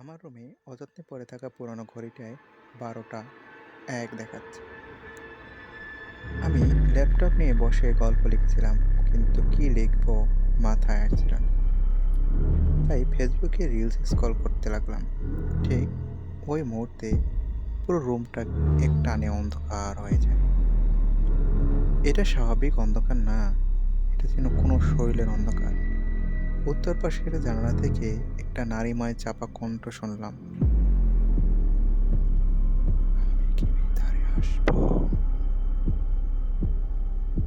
আমার রুমে অযত্নে পড়ে থাকা পুরনো ঘড়িটায় বারোটা এক দেখাচ্ছে। আমি ল্যাপটপ নিয়ে বসে গল্প লিখছিলাম, কিন্তু কি লিখব মাথায় আসছিল না। তাই ফেসবুকে রিলস স্ক্রল করতে লাগলাম। ঠিক ওই মুহূর্তে পুরো রুমটা এক টানে অন্ধকার হয়ে যায়। এটা স্বাভাবিক অন্ধকার না, এটা যেন কোনো শরীরের অন্ধকার। উত্তর পাশের জানালা থেকে একটা নারীময় চাপা কণ্ঠ শুনলাম।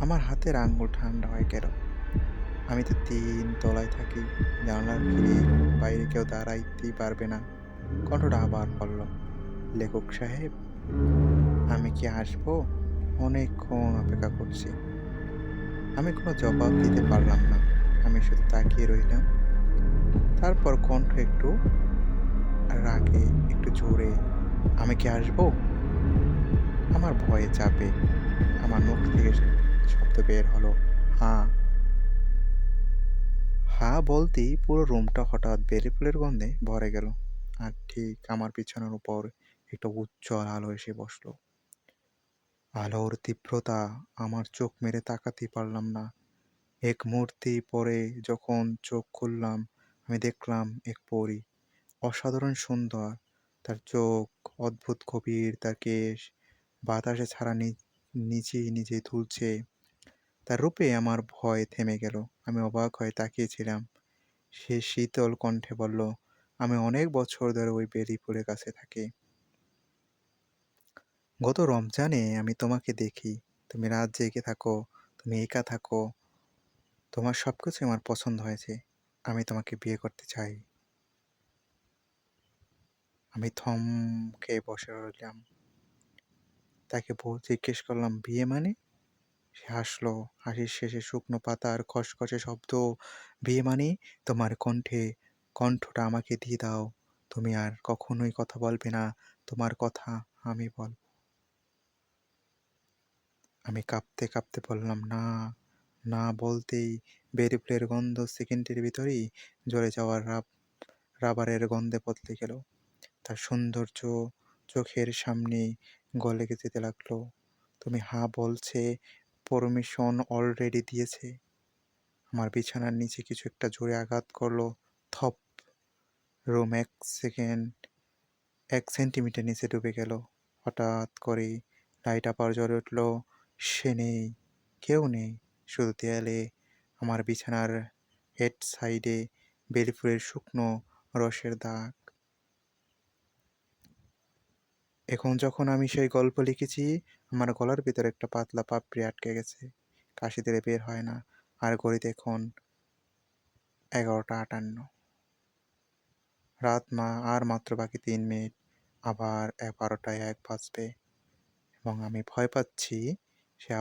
আমার হাতের আঙ্গুল ঠান্ডা হয়ে গেল। আমি তো তিন তলায় থাকি, জানালার ভিড়ে বাইরে কেউ দাঁড়াইতেই পারবে না। কণ্ঠটা আবার বলল, লেখক সাহেব, আমি কি আসব? অনেকক্ষণ অপেক্ষা করছি। আমি কোনো জবাব দিতে পারলাম না। আমি শুধু তাকিয়ে রইলাম। তারপর কণ্ঠ একটু রাগে, একটু জোরে, আমি কি আসব? আমার ভয়ে চাপে, আমার মুখ থেকে শব্দ বের হলো হ্যাঁ। হা বলতেই পুরো রুমটা হঠাৎ বেরি ফুলের গন্ধে ভরে গেল। আর ঠিক আমার পিছনের উপর একটা উজ্জ্বল আলো এসে বসল। আলোর তীব্রতা, আমার চোখ মেরে তাকাতে পারলাম না। এক মুহূর্তে পরে যখন চোখ খুললাম, আমি দেখলাম এক পরী। অসাধারণ সুন্দর। তার চোখ অদ্ভুত গভীর, তার কেশ বাতাসে ছাড়া নিজেই নিজেই তুলছে তার রূপে আমার ভয় থেমে গেল। আমি অবাক হয়ে তাকিয়েছিলাম। সে শীতল কণ্ঠে বলল, আমি অনেক বছর ধরে ওই বেলি ফুলের কাছে থাকি। গত রমজানে আমি তোমাকে দেখি। তুমি রাত জেগে থাকো, তুমি একা থাকো। তোমার সব কিছুই আমার পছন্দ হয়েছে। আমি তোমাকে বিয়ে করতে চাই। আমি থম খেয়ে বসে রইলাম। তাকে বউ জিজ্ঞেস করলাম, বিয়ে মানে? সে হাসলো। হাসির শেষে শুকনো পাতার খসখসে শব্দ, বিয়ে মানে? তোমার কণ্ঠে, কণ্ঠটা আমাকে দিয়ে দাও। তুমি আর কখনোই কথা বলবে না। তোমার কথা আমি বল আমি কাঁপতে কাঁপতে বললাম, না। না বলতেই বেরি ফুলের গন্ধ সেকেন্ডের ভিতরেই জ্বলে যাওয়ার রাব, রাবারের গন্ধে বদলে গেল। তার সৌন্দর্য চোখের সামনে গলে যেতে লাগল। তুমি হা বলছে পারমিশন অলরেডি দিয়েছে। আমার বিছানার নিচে কিছু একটা জোরে আঘাত করল। থপ! রুম এক সেকেন্ড, এক সেন্টিমিটার নিচে ডুবে গেল। হঠাৎ করে লাইট আবার জ্বলে উঠল। সে নেই, কেউ নেই। শুধু দেয়ালে আমার বিছানার হেড সাইডে বেলিফুলের শুকনো রসের দাগ। এখন যখন আমি সেই গল্প লিখেছি, আমার গলার ভিতরে একটা পাতলা পাপড়ি আটকে গেছে। কাশি দিলে বের হয় না। আর ঘড়িতে এখন এগারোটা আটান্ন। রাত মা আর মাত্র বাকি তিন মিনিট। আবার বারোটায় এক বাজবে। এবং আমি ভয় পাচ্ছি সে